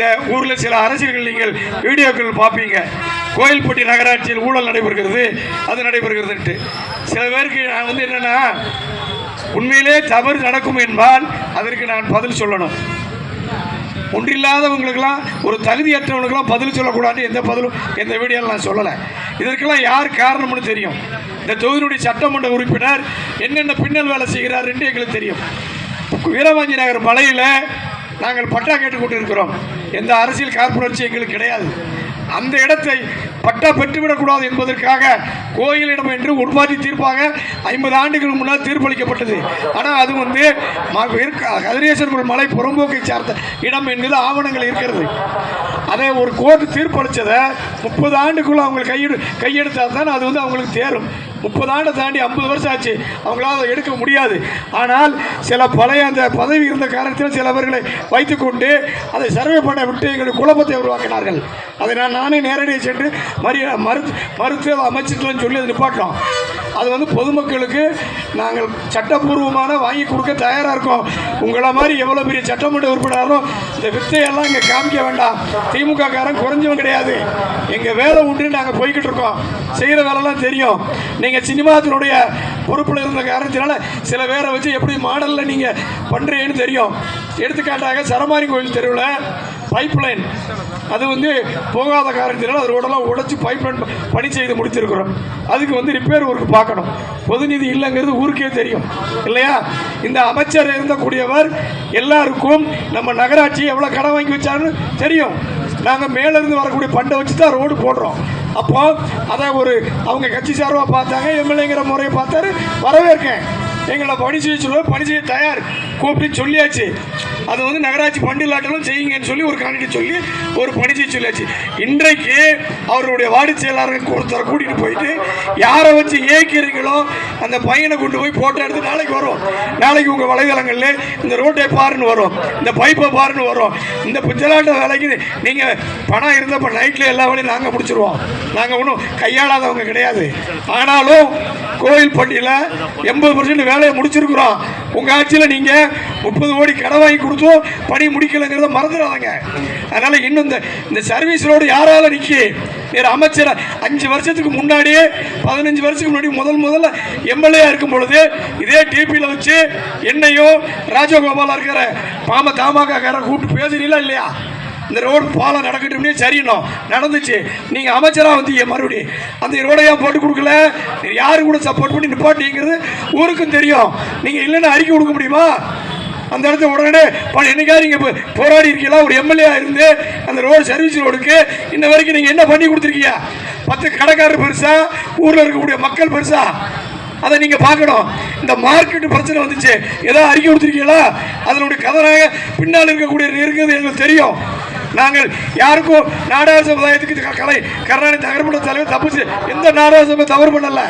இந்த ஊரில் சில அரசியல்கள் நீங்கள் வீடியோக்கள் பார்ப்பீங்க. கோயில்பட்டி நகராட்சியில் ஊழல் நடைபெறுகிறது அது நடைபெறுகிறதுன்ட்டு. சில பேருக்கு நான் வந்து என்னென்னா உண்மையிலே தவறு நடக்கும் என்பால் அதற்கு நான் பதில் சொல்லணும். ஒன்றில்லாதவங்களுக்கெல்லாம் ஒரு தகுதியற்றவங்களுக்கெல்லாம் பதில் சொல்லக்கூடாது எந்த பதிலும் எந்த வீடியோவில் நான் சொல்லலை. இதற்கெல்லாம் யார் காரணம்னு தெரியும். இந்த தொகுதியினுடைய சட்டமன்ற உறுப்பினர் என்னென்ன பின்னல் வேலை செய்கிறார் என்று எங்களுக்கு தெரியும். வீரவாஞ்சி நகர் மலையில் நாங்கள் பட்டா கேட்டுக்கொண்டு இருக்கிறோம் எந்த அரசியல் காழ்ப்புணர்ச்சி எங்களுக்கு கிடையாது. அந்த இடத்தை பட்டா பெற்றுவிடக்கூடாது என்பதற்காக கோயிலிடம் என்று உட்பாட்டி தீர்ப்பாக ஐம்பது ஆண்டுகளுக்கு முன்னால் தீர்ப்பளிக்கப்பட்டது. ஆனால் அது வந்து ம- மலை புறம்போக்கை சார்ந்த இடம் என்கிறது ஆவணங்கள் இருக்கிறது. அதை ஒரு கோர்ட்டு தீர்ப்பளித்ததை முப்பது ஆண்டுக்குள்ள அவங்க கையெடு கையெடுத்தால் தான் அது வந்து அவங்களுக்கு தேரும். முப்பது ஆண்டை தாண்டி ஐம்பது வருஷம் ஆச்சு. அவங்களால அதை எடுக்க முடியாது. ஆனால் சில பழைய அந்த பதவி இருந்த காரணத்தில் சிலவர்களை வைத்துக்கொண்டு அதை சர்வே பண்ண விட்டு எங்களுக்கு குழப்பத்தை உருவாக்கினார்கள். அதை நான் நானே நேரடியாக சென்று மறு மறுத்து மறுத்து அதை சொல்லி அதை நிப்பாட்டோம் அது வந்து பொதுமக்களுக்கு நாங்கள் சட்டப்பூர்வமான வாங்கி கொடுக்க தயாராக இருக்கோம். உங்களை மாதிரி எவ்வளோ பெரிய சட்டமன்ற உறுப்பினரும் இந்த வித்தையெல்லாம் இங்கே காமிக்க வேண்டாம். திமுக காரன் குறைஞ்சவன் கிடையாது. எங்கள் வேலை உண்டு நாங்கள் போய்கிட்டு இருக்கோம். செய்கிற வேலைலாம் தெரியும். நீங்கள் சினிமாத்தினுடைய பொறுப்பில் இருந்த காரணத்தினால சில பேரை வச்சு எப்படி மாடலில் நீங்கள் பண்ணுறீங்கன்னு தெரியும். எடுத்துக்காட்டாக சரமாரி கோயில் தெருவில் பைப் லைன் அது வந்து போகாத காரணத்தினால அது ரோடெல்லாம் உடைச்சி பைப் லைன் பணி செய்து முடித்திருக்கிறோம் அதுக்கு வந்து ரிப்பேர் ஒர்க் பார்க்கணும். பொது நிதி இல்லைங்கிறது ஊருக்கே தெரியும். இல்லையா? இந்த அமைச்சர் இருந்தக்கூடியவர் எல்லாருக்கும் நம்ம நகராட்சி எவ்வளோ கடன் வாங்கி வச்சாருன்னு தெரியும். நாங்கள் மேலேருந்து வரக்கூடிய பண்டை வச்சு தான் ரோடு போடுறோம். அப்போ அதை ஒரு அவங்க கட்சி சார்பாக பார்த்தாங்க எம்எல்ஏங்கிற முறையை பார்த்தாரு. வரவேற்கேன் எங்களை பணி செய்ய சொல்லுவோம் பணி செய்ய தயார். கூப்பிட்டு சொல்லியாச்சு. அது வந்து நகராட்சி பண்டிலாட்டலும் செய்யுங்கன்னு சொல்லி ஒரு கணக்கு சொல்லி ஒரு பணி செய்ய சொல்லியாச்சு. இன்றைக்கு அவருடைய வார்டு செயலாளர்கள் ஒருத்தரை கூட்டிகிட்டு போயிட்டு யாரை வச்சு ஏக்கிறீங்களோ அந்த பையனை கொண்டு போய் போட்டோ எடுத்து நாளைக்கு வரும். நாளைக்கு உங்கள் வலைதளங்களில் இந்த ரோட்டை பாருன்னு வரும். இந்த பைப்பை பாருன்னு வரும். இந்த பிச்சலாட்ட வேலைக்கு நீங்கள் பணம் இருந்தப்ப நைட்டில் எல்லா வேலையும் நாங்கள் முடிச்சிருவோம். நாங்கள் ஒன்றும் கையாளாதவங்க கிடையாது. ஆனாலும் கோயில் பட்டியில் எண்பது பர்சன்ட் வேலையை முடிச்சிருக்கிறோம். உங்கள் ஆட்சியில் நீங்கள் முப்பது கோடி கடை வாங்கி கொடுத்து கொடுத்தும் பணி முடிக்கலைங்கிறத மறந்துடாதங்க அதனால் இன்னும் இந்த இந்த சர்வீஸ் ரோடு யாரால நிற்கி வேறு அமைச்சர் அஞ்சு வருஷத்துக்கு முன்னாடியே பதினஞ்சு வருஷத்துக்கு முன்னாடி முதல் முதல்ல எம்எல்ஏ இருக்கும் பொழுது இதே டிபியில் வச்சு என்னையும் ராஜகோபாலா இருக்கிற பாம தாமாக்கார கூப்பிட்டு பேசுறீங்களா இல்லையா? இந்த ரோடு பாலம் நடக்கட்டும்னே சரியினோம் நடந்துச்சு. நீங்கள் அமைச்சராக வந்தீங்க மறுபடியும். அந்த ரோடை ஏன் போட்டு கொடுக்கல? யாரு கூட சப்போர்ட் பண்ணி நிப்பாட்டிங்கிறது ஊருக்கும் தெரியும். நீங்கள் இல்லைன்னு அறிக்கை கொடுக்க முடியுமா? அந்த இடத்த உடனே பல என்னைக்காவது நீங்கள் போராடி இருக்கீங்களா? ஒரு எம்எல்ஏ இருந்து அந்த ரோடு சர்வீஸ் ரோடுக்கு இன்ன வரைக்கும் நீங்கள் என்ன பண்ணி கொடுத்துருக்கீங்க? பத்து கடைக்காரர் பெருசா? ஊரில் இருக்கக்கூடிய மக்கள் பெருசா? அதை நீங்கள் பார்க்கணும். இந்த மார்க்கெட் பிரச்சனை வந்துச்சு. ஏதோ அறிக்கை கொடுத்துருக்கீங்களா? அதனுடைய கதனாக பின்னால் இருக்கக்கூடிய இருக்கிறது எங்களுக்கு தெரியும். நாங்கள் யாருக்கும் நாடார் சமுதாயத்துக்கு கலை கருணாநிதி நகர்மன்ற தலைவர் தப்பு எந்த நாடார் சபை தவறு பண்ணலை.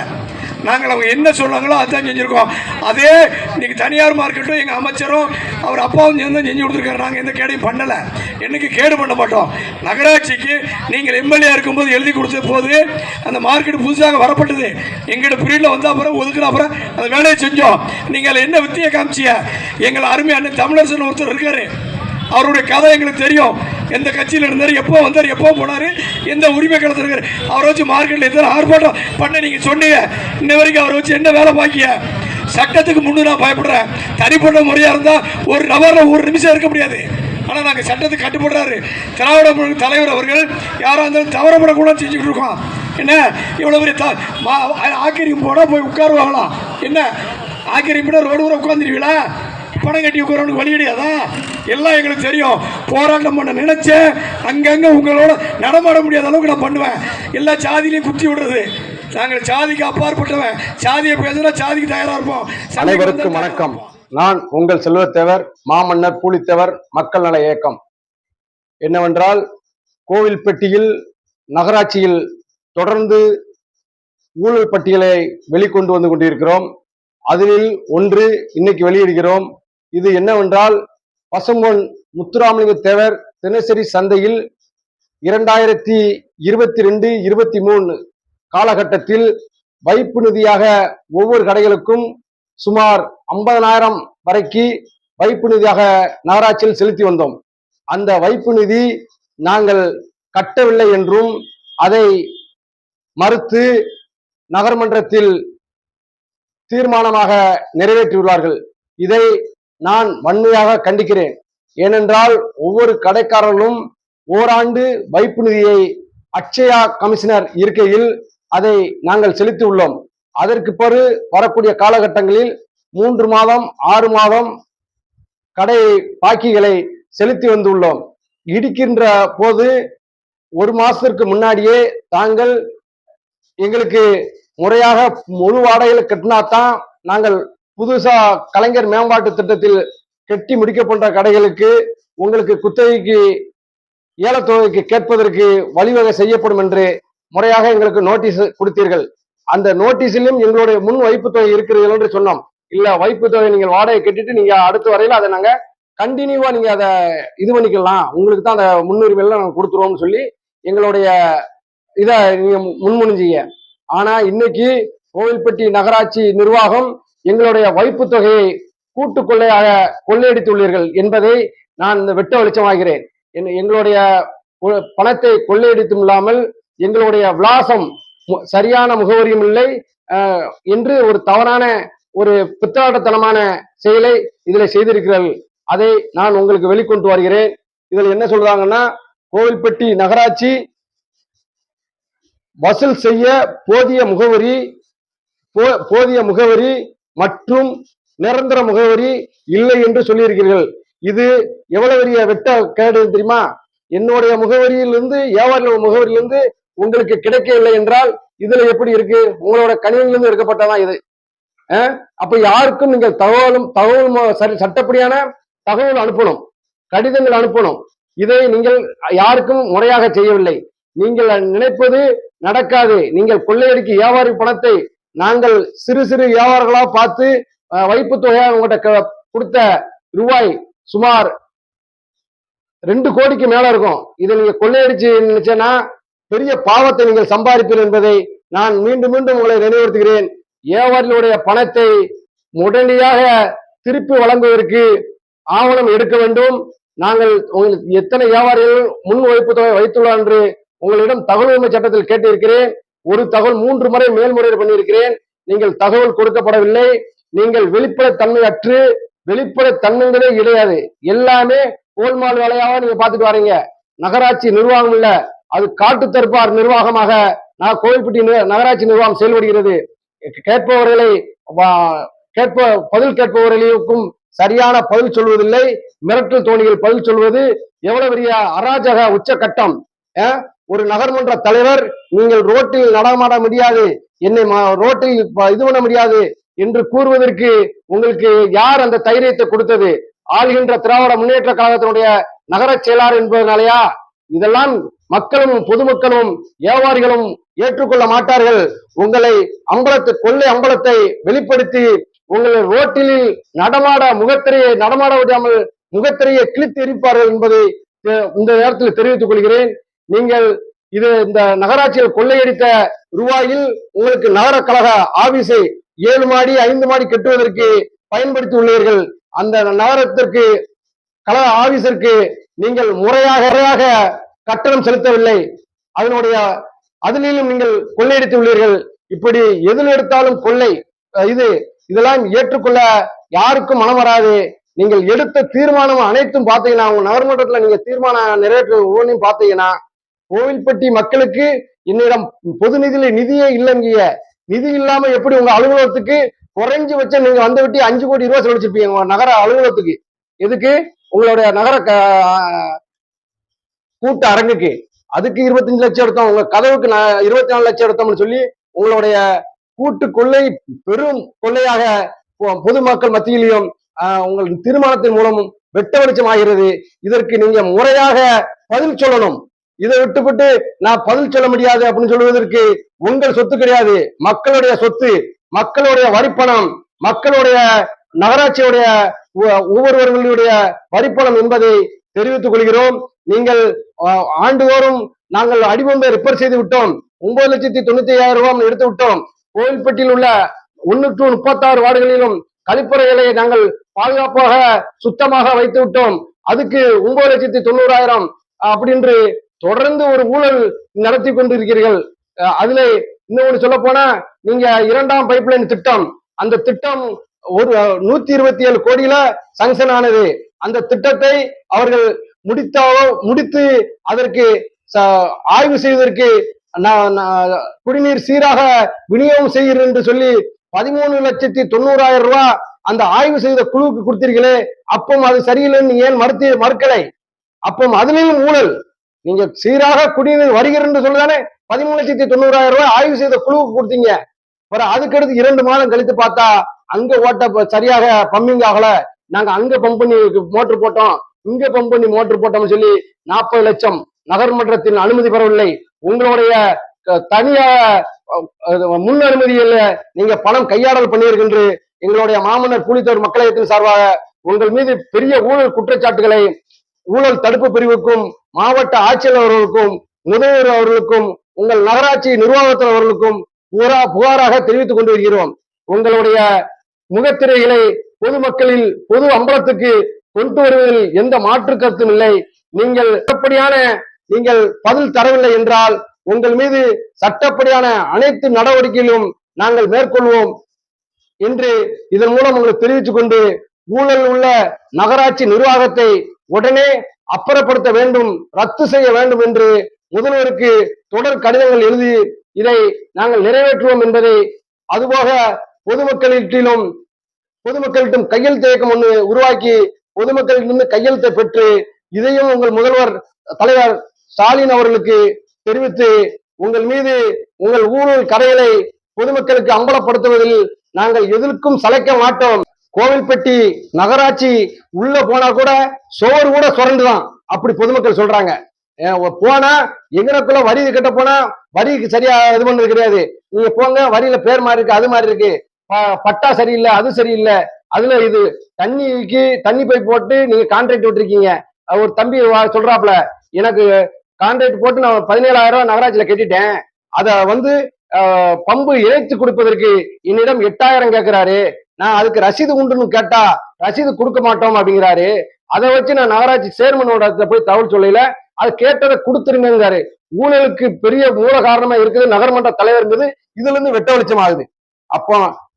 நாங்கள் அவங்க என்ன சொன்னாங்களோ அதான் செஞ்சுருக்கோம். அதே இன்னைக்கு தனியார் மார்க்கெட்டும் எங்கள் அமைச்சரும் அவர் அப்பாவும் சேர்ந்து தான் செஞ்சு கொடுத்துருக்காரு. நாங்கள் எந்த கேடையும் பண்ணலை. என்னைக்கு கேடு பண்ண மாட்டோம். நகராட்சிக்கு நீங்கள் எம்எல்ஏ இருக்கும்போது எழுதி கொடுத்த போது அந்த மார்க்கெட் புதுசாக வரப்பட்டது. எங்கிட்ட பீரியடில் வந்த அப்புறம் ஒதுக்குன அப்புறம் அந்த வேலையை செஞ்சோம். நீங்கள் என்ன வித்தியை காமிச்சிய எங்களை அருமை அண்ணன் தமிழரசன் ஒருத்தர் இருக்காரு. அவருடைய கதை எங்களுக்கு தெரியும். எந்த கட்சியில் இருந்தார் எப்போ வந்தார் எப்போ போனார் எந்த உரிமை களத்தில் இருக்கார் அவரை வச்சு மார்க்கெட்டில் எத்தனை ஆர்ப்பாட்டம் பண்ண நீங்கள் சொன்னீங்க. இன்ன வரைக்கும் அவரை வச்சு என்ன வேலை பாக்கிய? சட்டத்துக்கு முன்னு நான் பயப்படுறேன். தனிப்பட்ட முறையாக இருந்தால் ஒரு நபரில் ஒரு நிமிஷம் இருக்க முடியாது. ஆனால் நாங்கள் சட்டத்துக்கு கட்டுப்படுறாரு. திராவிட தலைவர் அவர்கள் யாராக இருந்தாலும் தவறப்படக்கூடாது செஞ்சுக்கிட்டு இருக்கோம். என்ன? இவ்வளோ பெரிய த மா ஆக்கிரியம் போனால் போய் உட்காருவாங்களா? என்ன? ஆக்கிரியம் போனால் ரோடு கூட உட்காந்துருவீங்களா பணம் கட்டி உட்காரவனுக்கு வழி கிடையாதா? எல்லாம் எங்களுக்கு தெரியும். போராட்டம் பண்ண நினைச்சேன் அங்கங்க உங்களோட நடமாட முடியாத அளவுக்கு நான் பண்ணுவேன். எல்லா சாதியிலையும் குத்தி விடுறது. நாங்கள் சாதிக்கு அப்பாற்பட்டவன். சாதியை பேசுனா சாதிக்கு தயாரா இருப்போம். அனைவருக்கும் வணக்கம். நான் உங்கள் செல்வத்தேவர் மாமன்னர் பூலித்தேவர் மக்கள் நல இயக்கம். என்னவென்றால் கோவில்பட்டியில் நகராட்சியில் தொடர்ந்து ஊழல் பட்டியலை வெளிக்கொண்டு வந்து கொண்டிருக்கிறோம். அதில் ஒன்று இன்னைக்கு வெளியிடுகிறோம். இது என்னவென்றால் பசும்பொன் முத்துராமலிங்க தேவர் தினசரி சந்தையில் இரண்டாயிரத்தி இருபத்தி ரெண்டு இருபத்தி மூணு காலகட்டத்தில் வைப்பு நிதியாக ஒவ்வொரு கடைகளுக்கும் சுமார் ஐம்பதனாயிரம் வரைக்கு வைப்பு நிதியாக நகராட்சியில் செலுத்தி வந்தோம். அந்த வைப்பு நிதி நாங்கள் கட்டவில்லை என்றும் அதை மறுத்து நகர்மன்றத்தில் தீர்மானமாக நிறைவேற்றியுள்ளார்கள். இதை நான் வன்மையாக கண்டிக்கிறேன். ஏனென்றால் ஒவ்வொரு கடைக்காரர்களும் ஓராண்டு வைப்பு நிதியை அக்ஷயா கமிஷனர் இருக்கையில் அதை நாங்கள் செலுத்தி உள்ளோம். அதற்கு பிறகு வரக்கூடிய காலகட்டங்களில் மூன்று மாதம் ஆறு மாதம் கடை பாக்கிகளை செலுத்தி வந்துள்ளோம். இடிக்கின்ற போது ஒரு மாசத்திற்கு முன்னாடியே தாங்கள் எங்களுக்கு முறையாக முழு வாடகையில் கட்டினாதான் நாங்கள் புதுசா கலைஞர் மேம்பாட்டு திட்டத்தில் கட்டி முடிக்கப்பட்ட கடைகளுக்கு உங்களுக்கு குத்தகைக்கு ஏலத்தொகைக்கு கேட்பதற்கு வழிவகை செய்யப்படும் என்று முறையாக எங்களுக்கு நோட்டீஸ் கொடுத்தீர்கள். அந்த நோட்டீஸிலும் எங்களுடைய முன் வைப்பு தொகை இருக்கிறீர்கள் என்று சொன்னோம். இல்ல வைப்பு தொகை நீங்கள் வாடகை கட்டிட்டு நீங்க அடுத்த வரையில அதை நாங்க கண்டினியூவா நீங்க அதை இது பண்ணிக்கலாம். உங்களுக்கு தான் அந்த முன்னுரிமை எல்லாம் நாங்க கொடுத்துருவோம்னு சொல்லி எங்களுடைய இதை நீங்க முன்மொழிஞ்சீங்க. ஆனா இன்னைக்கு கோவில்பட்டி நகராட்சி நிர்வாகம் எங்களுடைய வைப்பு தொகையை கூட்டு கொள்ளையாக கொள்ளையடித்துள்ளீர்கள் என்பதை நான் இந்த வெட்ட வெளிச்சமாகிறேன். என்- எங்களுடைய பணத்தை கொள்ளையடித்தும் இல்லாமல் எங்களுடைய விலாசம் மு- சரியான முகவரியும் இல்லை. என்று ஒரு தவறான ஒரு பித்தாட்டத்தனமான செயலை இதில் செய்திருக்கிறார்கள். அதை நான் உங்களுக்கு வெளிக்கொண்டு வருகிறேன். இதில் என்ன சொல்றாங்கன்னா கோவில்பட்டி நகராட்சி வசூல் செய்ய போதிய முகவரி போ- போதிய முகவரி மற்றும் நிரந்தர முகவரி இல்லை என்று சொல்லியிருக்கிறீர்கள். இது எவ்வளவு பெரிய வெட்ட கேடு தெரியுமா? என்னுடைய முகவரியிலிருந்து வியாபாரிகள் முகவரியிலிருந்து உங்களுக்கு கிடைக்கவில்லை என்றால் இதுல எப்படி இருக்கு? உங்களோட கணினியிலிருந்து எடுக்கப்பட்டதான் இது? அஹ்? அப்ப யாருக்கும் நீங்கள் தகவலும் தகவல் சரி சட்டப்படியான தகவல் அனுப்பணும். கடிதங்கள் அனுப்பணும். இதை நீங்கள் யாருக்கும் முறையாக செய்யவில்லை. நீங்கள் நினைப்பது நடக்காது. நீங்கள் கொள்ளையடிக்கு வியாபாரி பணத்தை நாங்கள் சிறு சிறு வியாபாரிகளா பார்த்து வைப்பு தொகையாக உங்கள்கிட்ட கொடுத்த ரூபாய் சுமார் ரெண்டு கோடிக்கு மேல இருக்கும். இதை நீங்க கொள்ளையடிச்சு நினைச்சேன்னா பெரிய பாவத்தை நீங்கள் சம்பாதிப்பீர்கள் என்பதை நான் மீண்டும் மீண்டும் உங்களை நினைவுறுத்துகிறேன் வியாபாரிகளுடைய பணத்தை உடனடியாக திருப்பி வழங்குவதற்கு ஆவணம் எடுக்க வேண்டும். நாங்கள் உங்களுக்கு எத்தனை வியாபாரிகள் முன் வைப்பு தொகை வைத்துள்ளோம் என்று உங்களிடம் தகவல் உரிமை சட்டத்தில் கேட்டிருக்கிறேன். ஒரு தகவல் மூன்று முறை மேல்முறையீடு பண்ணியிருக்கிறேன். நீங்கள் தகவல் கொடுக்கப்படவில்லை. நீங்கள் வெளிப்படைத்தன்மை அற்று வெளிப்படைத்தன்மைங்கிறதே கிடையாது. எல்லாமே கோல்மால் வேலையாக நீங்க பாத்துட்டு வரீங்க. நகராட்சி நிர்வாகம் இல்ல. அது காட்டு தற்பார் நிர்வாகமாக நான் கோவில்பட்டி நகராட்சி நிர்வாகம் செயல்படுகிறது. கேட்பவர்களை வா- கேட்ப பதில் கேட்பவர்களுக்கும் சரியான பதில் சொல்வதில்லை. மிரட்டல் தோணிகள் பதில் சொல்வது எவ்வளவு பெரிய அராஜக உச்சகட்டம். ஒரு நகர்மன்ற தலைவர் நீங்கள் ரோட்டில் நடமாட முடியாது என்னை ரோட்டில் இது பண்ண முடியாது என்று கூறுவதற்கு உங்களுக்கு யார் அந்த தைரியத்தை கொடுத்தது? ஆள்கின்ற திராவிட முன்னேற்ற கழகத்தினுடைய நகர செயலாளர் என்பதனாலயா? இதெல்லாம் மக்களும் பொதுமக்களும் வியாபாரிகளும் ஏற்றுக்கொள்ள மாட்டார்கள். உங்களை அம்பலத்து கொள்ளை அம்பலத்தை வெளிப்படுத்தி உங்களை ரோட்டில் நடமாட முகத்திரையை நடமாட விடாமல் முகத்திரையை கிழித்து எரிப்பார்கள் என்பதை இந்த நேரத்தில் தெரிவித்துக் கொள்கிறேன். நீங்கள் இது இந்த நகராட்சியில் கொள்ளையடித்த ரூபாயில் உங்களுக்கு நகர கழக ஆபீஸை ஏழு மாடி ஐந்து மாடி கட்டுவதற்கு பயன்படுத்தி உள்ளீர்கள். அந்த நகரத்திற்கு கழக ஆபீஸிற்கு நீங்கள் முறையாக முறையாக கட்டணம் செலுத்தவில்லை. அதனுடைய அதிலும் நீங்கள் கொள்ளையடித்து உள்ளீர்கள். இப்படி எதில் எடுத்தாலும் கொள்ளை இது இதெல்லாம் ஏற்றுக்கொள்ள யாருக்கும் மனம் வராது. நீங்கள் எடுத்த தீர்மானம் அனைத்தும் பார்த்தீங்கன்னா உங்க நகர்மன்றத்துல நீங்க தீர்மானம் நிறைவேற்ற ஒவ்வொன்றையும் பார்த்தீங்கன்னா கோவில்பட்டி மக்களுக்கு என்னிடம் பொது நிதியில நிதியே இல்லைங்க நிதி இல்லாம எப்படி உங்க அலுவலகத்துக்கு குறைஞ்சு வச்ச நீங்க வந்து விட்டு அஞ்சு கோடி ரூபாய் செலவழிச்சிருப்பீங்க உங்க நகர அலுவலகத்துக்கு. எதுக்கு? உங்களுடைய நகர க- கூட்ட அரங்குக்கு. அதுக்கு இருபத்தஞ்சு லட்சம் எடுத்தோம். உங்க கதவுக்கு நான் இருபத்தி நாலு லட்சம் எடுத்தோம்னு சொல்லி உங்களுடைய கூட்டு கொள்ளை பெரும் கொள்ளையாக பொ- பொதுமக்கள் மத்தியிலையும் உங்கள் திருமணத்தின் மூலமும் வெட்ட வெளிச்சம் ஆகிறது இதற்கு நீங்க முறையாக பதில் சொல்லணும். இதை விட்டுவிட்டு நான் பதில் சொல்ல முடியாது அப்படின்னு சொல்லுவதற்கு உங்கள் சொத்து கிடையாது. மக்களுடைய சொத்து மக்களுடைய வரிப்பணம் மக்களுடைய நகராட்சியுடைய ஒவ்வொருவர்களுடைய வரிப்பணம் என்பதை தெரிவித்துக் கொள்கிறோம். நீங்கள் ஆண்டுதோறும் நாங்கள் அடிபம்பை ரிப்பேர் செய்து விட்டோம். ஒன்பது லட்சத்தி தொண்ணூத்தி ஐயாயிரம் ரூபாய் எடுத்து விட்டோம். கோவில்பட்டியில் உள்ள ஒன்னுக்கு முப்பத்தாறு வார்டுகளிலும் கழிப்பறைகளை நாங்கள் பாதுகாப்பாக சுத்தமாக வைத்து விட்டோம். அதுக்கு ஒன்பது லட்சத்தி தொண்ணூறாயிரம் அப்படின்று தொடர்ந்து ஒரு ஊழல் நடத்தி கொண்டிருக்கிறீர்கள். அஹ் அதுல இன்னொன்னு சொல்ல போனா நீங்க இரண்டாம் பைப்லைன் திட்டம் அந்த திட்டம் ஒரு நூத்தி இருபத்தி ஏழு கோடியில சங்ஷன் ஆனது. அந்த திட்டத்தை அவர்கள் முடித்தாலோ முடித்து அதற்கு ச- ஆய்வு செய்வதற்கு நான் குடிநீர் சீராக விநியோகம் செய்கிறேன் என்று சொல்லி பதிமூணு லட்சத்தி தொண்ணூறாயிரம் ரூபாய் அந்த ஆய்வு செய்த குழுவுக்கு கொடுத்தீர்களே அப்பம் அது சரியில்லைன்னு ஏன் மறுத்து மறுக்கலை? அப்பம் அதுலயும் ஊழல். நீங்க சீராக குடிநீர் வருகிறன்னு சொல்லுதானே? பதிமூணு லட்சத்தி தொண்ணூறாயிரம் ரூபாய் ஆய்வு செய்த குழுவுக்கு கொடுத்தீங்க. அப்புறம் அதுக்கடுத்து இரண்டு மாதம் கழித்து பார்த்தா அங்க ஓட்ட சரியாக பம்பிங் ஆகல. நாங்க அங்க பம்ப் பண்ணி மோட்டர் போட்டோம். இங்க பம்ப் பண்ணி மோட்டர் போட்டோம்னு சொல்லி நாற்பது லட்சம் நகர்மன்றத்தின் அனுமதி பெறவில்லை. உங்களுடைய க- முன் அனுமதியில் நீங்க பணம் கையாடல் பண்ணியிருக்கின்ற எங்களுடைய மாமன்னர் கூலித்தோர் மக்களகத்தின் சார்பாக உங்கள் மீது பெரிய ஊழல் குற்றச்சாட்டுகளை ஊழல் தடுப்பு பிரிவுக்கும் மாவட்ட ஆட்சியர் அவர்களுக்கும் முதல்வர் அவர்களுக்கும் உங்கள் நகராட்சி நிர்வாகத்தில் அவர்களுக்கும் புகாரா புகாராக தெரிவித்துக் கொண்டு வருகிறோம். உங்களுடைய முகத்திரைகளை பொதுமக்களில் பொது அம்பலத்துக்கு கொண்டு வருவதில் எந்த மாற்று கருத்தும் இல்லை. நீங்கள் எப்படியான நீங்கள் பதில் தரவில்லை என்றால் உங்கள் மீது சட்டப்படியான அனைத்து நடவடிக்கைகளும் நாங்கள் மேற்கொள்வோம் என்று இதன் மூலம் உங்களுக்கு தெரிவித்துக் கொண்டு ஊழல் உள்ள நகராட்சி நிர்வாகத்தை உடனே அப்புறப்படுத்த வேண்டும் ரத்து செய்ய வேண்டும் என்று முதல்வருக்கு தொடர் கடிதங்கள் எழுதி இதை நாங்கள் நிறைவேற்றுவோம் என்பதை அதுபோக பொதுமக்களிட்டிலும் பொதுமக்களிடம் கையெழுத்து இயக்கம் ஒன்று உருவாக்கி பொதுமக்களிடமிருந்து கையெழுத்தை பெற்று இதையும் உங்கள் முதல்வர் தலைவர் ஸ்டாலின் அவர்களுக்கு தெரிவித்து உங்கள் மீது உங்கள் ஊழல் கரைகளை பொதுமக்களுக்கு அம்பலப்படுத்துவதில் நாங்கள் எதற்கும் சளைக்க மாட்டோம். கோவில்பட்டி நகராட்சி உள்ள போனா கூட சோறு கூட சுரண்டுதான். அப்படி பொதுமக்கள் சொல்றாங்க. போனா எங்கனக்குள்ள வரி கட்ட போனா வரிக்கு சரியா இது பண்ணது கிடையாது. நீங்க போங்க வரியில பேர் மாதிரி இருக்கு அது மாதிரி இருக்கு. ப- பட்டா சரியில்லை அது சரியில்லை. அதுல இது தண்ணிக்கு தண்ணி பைப் போட்டு நீங்க கான்ட்ராக்ட் விட்டுருக்கீங்க. ஒரு தம்பி வா- சொல்றாப்ல எனக்கு கான்ட்ராக்ட் போட்டு நான் பதினேழாயிரம் ரூபாய் நகராட்சியில கட்டிட்டேன். அத வந்து பம்பு இணைத்து கொடுப்பதற்கு என்னிடம் எட்டாயிரம் கேட்கிறாரு நான் அதுக்கு ரசீது உண்டுன்னு கேட்டா ரசீது கொடுக்க மாட்டோம் அப்படிங்கிறாரு. அதை வச்சு நான் நகராட்சி சேர்மனோட போய் தகவல் சொல்லல. அது கேட்டதை கொடுத்துருங்கிறாரு ஊழலுக்கு பெரிய மூல காரணமா இருக்குது. நகர்மன்ற தலைவர் மீது இதுல இருந்து வெட்ட வெளிச்சம் ஆகுது அப்போ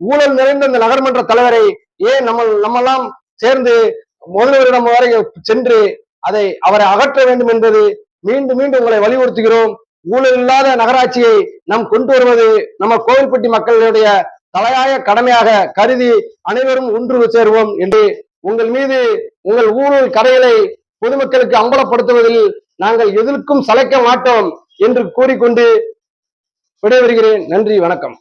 ஊழல் நிறைந்த இந்த நகர்மன்ற தலைவரை ஏன் நம்ம நம்மெல்லாம் சேர்ந்து முதல்வரிடம் வரை சென்று அதை அவரை அகற்ற வேண்டும் என்பது மீண்டும் மீண்டும் உங்களை வலியுறுத்துகிறோம். ஊழல் இல்லாத நகராட்சியை நாம் கொண்டு வருவது நம்ம கோவில்பட்டி மக்களுடைய தலையாய கடமையாக கருதி அனைவரும் ஒன்று சேருவோம் என்று உங்கள் மீது உங்கள் ஊழல் கரைகளை பொதுமக்களுக்கு அம்பலப்படுத்துவதில் நாங்கள் எதற்கும் சளைக்க மாட்டோம் என்று கூறிக்கொண்டு விடைபெறுகிறேன். நன்றி வணக்கம்.